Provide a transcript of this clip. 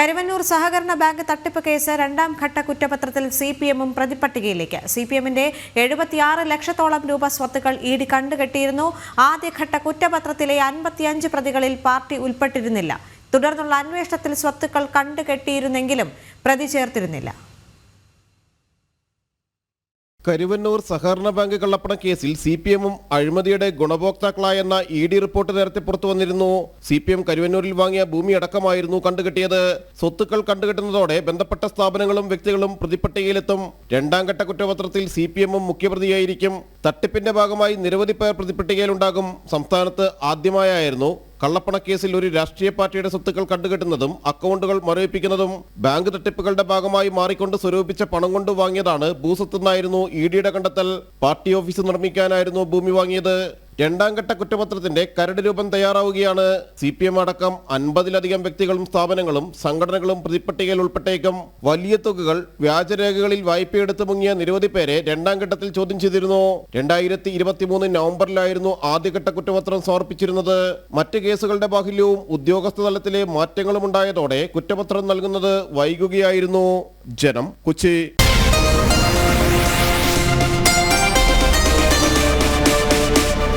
കരുവന്നൂർ സഹകരണ ബാങ്ക് തട്ടിപ്പ് കേസ് രണ്ടാം ഘട്ട കുറ്റപത്രത്തിൽ സി പി എമ്മും പ്രതിപട്ടികയിലേക്ക് സി പി എമ്മിന്റെ എഴുപത്തിയാറ് ലക്ഷത്തോളം രൂപ സ്വത്തുക്കൾ ഇ കണ്ടുകെട്ടിയിരുന്നു. ആദ്യഘട്ട കുറ്റപത്രത്തിലെ അൻപത്തിയഞ്ച് പ്രതികളിൽ പാർട്ടി ഉൾപ്പെട്ടിരുന്നില്ല. തുടർന്നുള്ള അന്വേഷണത്തിൽ സ്വത്തുക്കൾ കണ്ടുകെട്ടിയിരുന്നെങ്കിലും പ്രതി ചേർത്തിരുന്നില്ല. കരുവന്നൂർ സഹകരണ ബാങ്ക് കള്ളപ്പണ കേസിൽ സി പി എമ്മും അഴിമതിയുടെ ഗുണഭോക്താക്കളായെന്ന ഇ ഡി റിപ്പോർട്ട് നേരത്തെ പുറത്തു വന്നിരുന്നു. സി പി എം കരുവന്നൂരിൽ വാങ്ങിയ ഭൂമി അടക്കമായിരുന്നു കണ്ടുകെട്ടിയത്. സ്വത്തുക്കൾ കണ്ടുകെട്ടുന്നതോടെ ബന്ധപ്പെട്ട സ്ഥാപനങ്ങളും വ്യക്തികളും പ്രതിപട്ടികയിലെത്തും രണ്ടാം ഘട്ട കുറ്റപത്രത്തിൽ സി പി എമ്മും മുഖ്യപ്രതിയായിരിക്കും. തട്ടിപ്പിന്റെ ഭാഗമായി നിരവധി പേർ പ്രതിപട്ടികയിലുണ്ടാകും സംസ്ഥാനത്ത് ആദ്യമായായിരുന്നു കള്ളപ്പണക്കേസിൽ ഒരു രാഷ്ട്രീയ പാർട്ടിയുടെ സ്വത്തുക്കൾ കണ്ടുകെട്ടുന്നതും അക്കൗണ്ടുകൾ മരവിപ്പിക്കുന്നതും ബാങ്ക് തട്ടിപ്പുകളുടെ ഭാഗമായി മാറിക്കൊണ്ട് സ്വരൂപിച്ച പണം കൊണ്ട് വാങ്ങിയതാണ് ഭൂസ്വത്തെന്നായിരുന്നു ഇ ഡിയുടെ കണ്ടെത്തൽ. പാർട്ടി ഓഫീസ് നിർമ്മിക്കാനായിരുന്നു ഭൂമി വാങ്ങിയത്. രണ്ടാം ഘട്ട കുറ്റപത്രത്തിന്റെ കരട് രൂപം തയ്യാറാവുകയാണ്. സി പി എം അടക്കം അൻപതിലധികം വ്യക്തികളും സ്ഥാപനങ്ങളും സംഘടനകളും പ്രതിപ്പട്ടികയിൽ ഉൾപ്പെട്ടേക്കും. വലിയ തുകകൾ വ്യാജരേഖകളിൽ വായ്പയെടുത്ത് മുങ്ങിയ നിരവധി പേരെ രണ്ടാം ഘട്ടത്തിൽ ചോദ്യം ചെയ്തിരുന്നു. രണ്ടായിരത്തി ഇരുപത്തിമൂന്ന് നവംബറിലായിരുന്നു ആദ്യഘട്ട കുറ്റപത്രം സമർപ്പിച്ചിരുന്നത്. മറ്റ് കേസുകളുടെ ബാഹുല്യവും ഉദ്യോഗസ്ഥ തലത്തിലെ മാറ്റങ്ങളും ഉണ്ടായതോടെ കുറ്റപത്രം നൽകുന്നത് വൈകുകയായിരുന്നു. ജനം കൊച്ചി.